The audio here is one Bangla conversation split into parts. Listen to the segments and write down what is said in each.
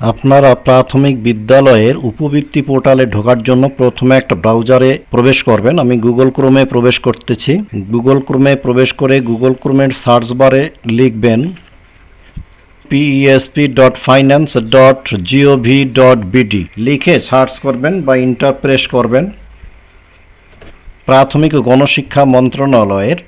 আপনারা প্রাথমিক বিদ্যালয়ের উপবৃত্তি পোর্টালে ঢোকার জন্য প্রথমে একটা ব্রাউজারে প্রবেশ করবেন। আমি গুগল ক্রোমে প্রবেশ করতেছি। গুগল ক্রোমে প্রবেশ করে গুগল ক্রোমের সার্চ বারে লিখবেন PESP dot finance dot GOV dot BD লিখে সার্চ করবেন বা ইন্টারপ্রেস করবেন। প্রাথমিক ও গণশিক্ষা মন্ত্রণালয়ের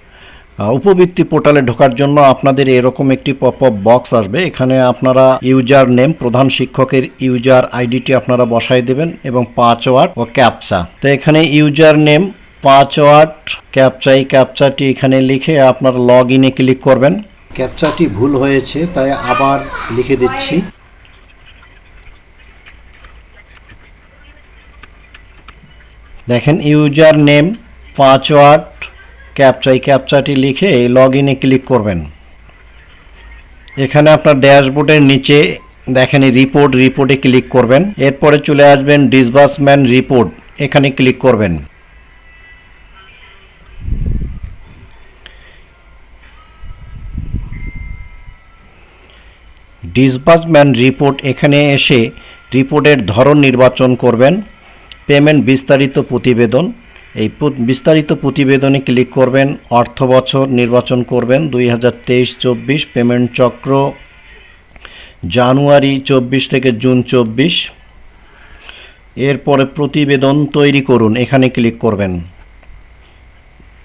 উপবৃত্তি পোর্টালে ঢোকার জন্য আপনাদের এরকম একটি পপ আপ বক্স আসবে। এখানে আপনারা ইউজার নেম প্রধান শিক্ষকের ইউজার আইডিটি আপনারা বসাই দেবেন এবং পাসওয়ার্ড ও ক্যাপচা তো এখানে ইউজার নেম পাসওয়ার্ড ক্যাপচা এই ক্যাপচাটি এখানে লিখে আপনার লগ ইনে ক্লিক করবেন। ক্যাপচাটি ভুল হয়েছে তাই আবার লিখে দিচ্ছি। দেখেন ইউজার নেম পাসওয়ার্ড ক্যাপচা, এই ক্যাপচাটি লিখে এই লগ ইনে ক্লিক করবেন। এখানে আপনার ড্যাশবোর্ডের নিচে দেখেন এই রিপোর্ট রিপোর্টে ক্লিক করবেন। এরপরে চলে আসবেন ডিসবার্সমেন্ট রিপোর্ট এখানে ক্লিক করবেন। ডিসবার্সমেন্ট রিপোর্ট এখানে এসে রিপোর্টের ধরন নির্বাচন করবেন। পেমেন্ট বিস্তারিত প্রতিবেদন। এই বিস্তারিত প্রতিবেদনে ক্লিক করবেন, অর্থ বছর নির্বাচন করবেন, দুই হাজার তেইশ চব্বিশ পেমেন্ট চক্র, জানুয়ারি চব্বিশ থেকে জুন চব্বিশ। এরপরে প্রতিবেদন তৈরি করুন, এখানে ক্লিক করবেন।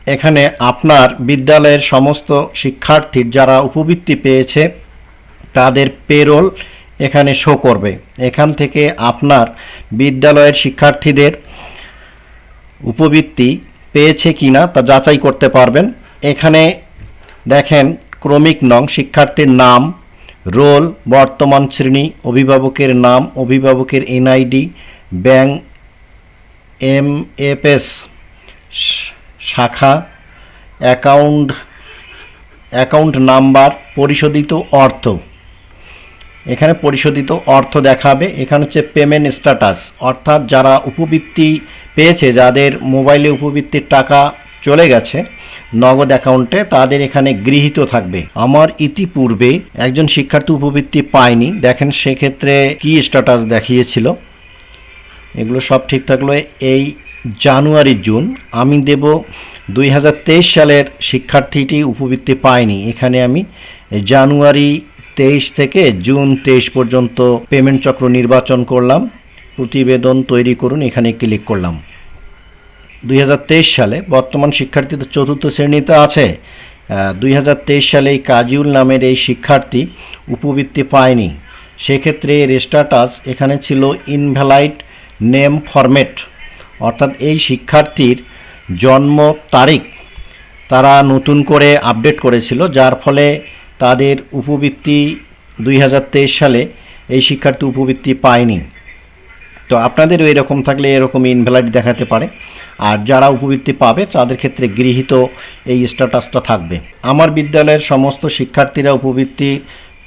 এখানে আপনার বিদ্যালয়ের সমস্ত শিক্ষার্থীর যারা উপবৃত্তি পেয়েছে, তাদের পেরোল এখানে শো করবে। এখান থেকে আপনার বিদ্যালয়ের শিক্ষার্থীদের উপবৃত্তি পেয়েছে কিনা তা যাচাই করতে পারবেন। এখানে দেখেন, ক্রমিক নং, শিক্ষার্থীর নাম, রোল, বর্তমান শ্রেণি, অভিভাবকের নাম, অভিভাবকের এনআইডি, ব্যাংক এম এফ শাখা, অ্যাকাউন্ট অ্যাকাউন্ট নাম্বার, পরিশোধিত অর্থ। এখানে পরিশোধিত অর্থ দেখাবে। এখানে হচ্ছে পেমেন্ট স্ট্যাটাস। অর্থাৎ যারা উপবৃত্তি পেয়েছে, যাদের মোবাইলে উপবৃত্তির টাকা চলে গেছে, নগদ অ্যাকাউন্টে তাদের এখানে গৃহীত থাকবে। আমার ইতিপূর্বে একজন শিক্ষার্থী উপবৃত্তি পায়নি। দেখেন সেক্ষেত্রে কি স্ট্যাটাস দেখিয়েছিল। এগুলো সব ঠিক থাকল এই জানুয়ারি, জুন। আমি দেব দুই হাজার তেইশ সালের শিক্ষার্থীটি উপবৃত্তি পায়নি। এখানে আমি জানুয়ারি তেইশ থেকে জুন তেইশ পর্যন্ত পেমেন্ট চক্র নির্বাচন করলাম। প্রতিবেদন তৈরি করুন, এখানে ক্লিক করলাম। দুই হাজার তেইশ সালে বর্তমান শিক্ষার্থী তো চতুর্থ শ্রেণীতে আছে। দুই হাজার তেইশ সালে এই কাজিউল নামের এই শিক্ষার্থী উপবৃত্তি পায়নি। সেক্ষেত্রে এর স্ট্যাটাস এখানে ছিল ইনভ্যালাইড নেম ফরম্যাট অর্থাৎ এই শিক্ষার্থীর জন্ম তারিখ তারা নতুন করে আপডেট করেছিল, যার ফলে তাদের উপবৃত্তি দুই হাজার তেইশ সালে এই শিক্ষার্থী উপবৃত্তি পায়নি। তো আপনাদেরও এরকম থাকলে এরকম ইনভ্যালিড দেখাতে পারে। আর যারা উপবৃত্তি পাবে, তাদের ক্ষেত্রে গৃহীত এই স্ট্যাটাসটা থাকবে। আমার বিদ্যালয়ের সমস্ত শিক্ষার্থীরা উপবৃত্তি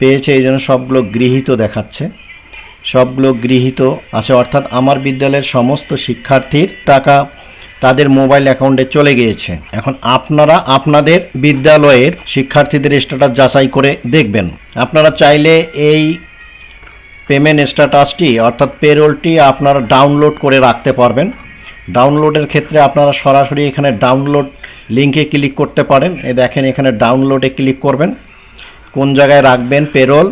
পেয়েছে, এই জন্য সবগুলো গৃহীত দেখাচ্ছে। সবগুলো গৃহীত আছে, অর্থাৎ আমার বিদ্যালয়ের সমস্ত শিক্ষার্থীর টাকা তাদের মোবাইল অ্যাকাউন্টে চলে গিয়েছে। এখন আপনারা আপনাদের বিদ্যালয়ের শিক্ষার্থীদের স্ট্যাটাস যাচাই করে দেখবেন। আপনারা চাইলে এই পেমেন্ট স্ট্যাটাসটি অর্থাৎ পেরোলটি আপনারা ডাউনলোড করে রাখতে পারবেন। ডাউনলোডের ক্ষেত্রে আপনারা সরাসরি এখানে ডাউনলোড লিঙ্কে ক্লিক করতে পারেন। এ দেখেন এখানে ডাউনলোডে ক্লিক করবেন। কোন জায়গায় রাখবেন পেরোল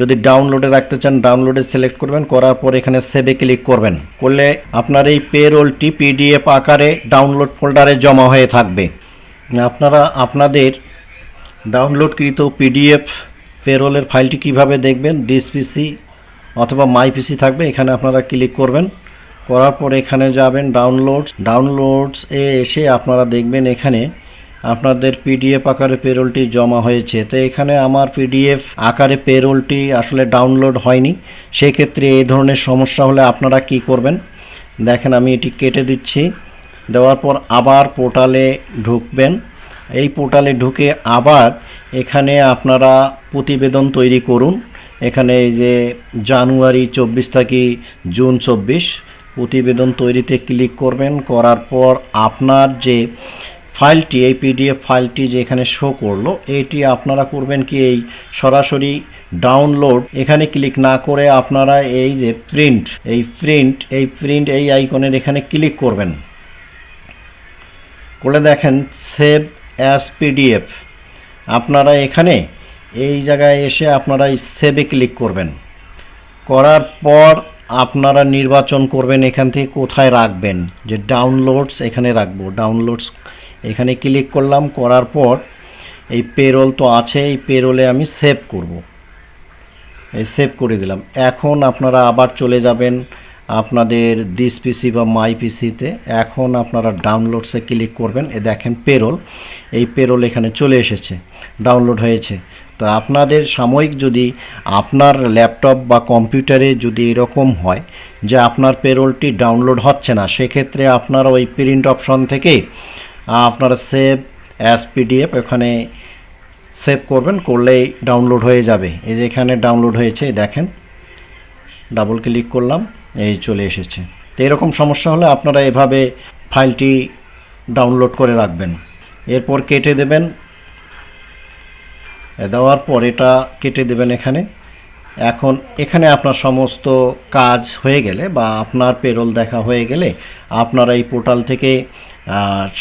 যদি ডাউনলোডে রাখতে চান ডাউনলোডে সিলেক্ট করবেন। করার পর এখানে সেভে ক্লিক করবেন। করলে আপনার এই পেরোলটি পিডিএফ আকারে ডাউনলোড ফোল্ডারে জমা হয়ে থাকবে। আপনারা, আপনাদের ডাউনলোডকৃত পিডিএফ পেরোলের ফাইলটি কীভাবে দেখবেন? ডিস পিসি অথবা মাই পিসি থাকবে, এখানে আপনারা ক্লিক করবেন। করার পর এখানে যাবেন ডাউনলোডস ডাউনলোডস এ এসে আপনারা দেখবেন এখানে আপনাদের পিডিএফ আকারে পেরোলটি জমা হয়েছে। তো এখানে আমার পিডিএফ আকারে পেরোলটি আসলে ডাউনলোড হয়নি। সেক্ষেত্রে এই ধরনের সমস্যা হলে আপনারা কি করবেন? দেখেন আমি এটি কেটে দিচ্ছি। দেওয়ার পর আবার পোর্টালে ঢুকবেন। এই পোর্টালে ঢুকে আবার এখানে আপনারা প্রতিবেদন তৈরি করুন। এখানে এই যে জানুয়ারি চব্বিশ থেকে জুন চব্বিশ, প্রতিবেদন তৈরিতে ক্লিক করবেন, করার পর আপনার যে ফাইলটি, এই পিডিএফ ফাইলটি যে এখানে শো করল, এটি আপনারা করবেন কি এই সরাসরি ডাউনলোড। এখানে ক্লিক না করে আপনারা এই যে প্রিন্ট, এই প্রিন্ট এই প্রিন্ট এই আইকনের এখানে ক্লিক করবেন। করে দেখেন, সেভ অ্যাজ পিডিএফ। আপনারা এখানে এই জায়গায় এসে আপনারা সেভে ক্লিক করবেন। করার পর আপনারা নির্বাচন করবেন এখান থেকে কোথায় রাখবেন, যে ডাউনলোডস এখানে রাখব। ডাউনলোডস এখানে ক্লিক করলাম, করার পর এই পেরোল তো আছে, এই পেরোলে আমি সেভ করব। এই সেভ করে দিলাম। এখন আপনারা আবার চলে যাবেন আপনাদের দিস পিসি বা মাই পিসিতে এখন আপনারা ডাউনলোডসে ক্লিক করবেন। এ দেখেন পেরোল এই পেরোল এখানে চলে এসেছে ডাউনলোড হয়েছে। তো আপনাদের সাময়িক যদি আপনার ল্যাপটপ বা কম্পিউটারে যদি এরকম হয় যে আপনার পেরোলটি ডাউনলোড হচ্ছে না, সেক্ষেত্রে আপনারা ওই প্রিন্ট অপশন থেকে আপনারা সেভ অ্যাস পিডিএফ ওখানে সেভ করবেন, করলেই ডাউনলোড হয়ে যাবে। এই যে এখানে ডাউনলোড হয়েছে দেখেন ডাবল ক্লিক করলাম, এই চলে এসেছে। তো এরকম সমস্যা হলে আপনারা এভাবে ফাইলটি ডাউনলোড করে রাখবেন। এরপর কেটে দেবেন দেওয়ার পর এটা কেটে দেবেন এখানে। এখন এখানে আপনার সমস্ত কাজ হয়ে গেলে বা আপনার পেরোল দেখা হয়ে গেলে আপনারা এই পোর্টাল থেকে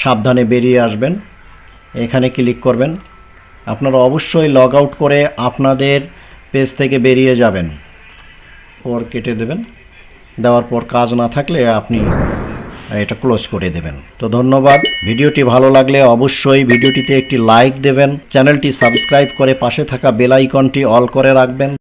সাবধানে বেরিয়ে আসবেন। এখানে ক্লিক করবেন। আপনারা অবশ্যই লগ আউট করে আপনাদের পেজ থেকে বেরিয়ে যাবেন। পর কেটে দেবেন। দেওয়ার পর কাজ না থাকলে আপনি এটা ক্লোজ করে দেবেন। তো ধন্যবাদ। ভিডিওটি ভালো লাগলে অবশ্যই ভিডিওটিতে একটি লাইক দেবেন। চ্যানেলটি সাবস্ক্রাইব করে পাশে থাকা বেল আইকনটি অল করে রাখবেন।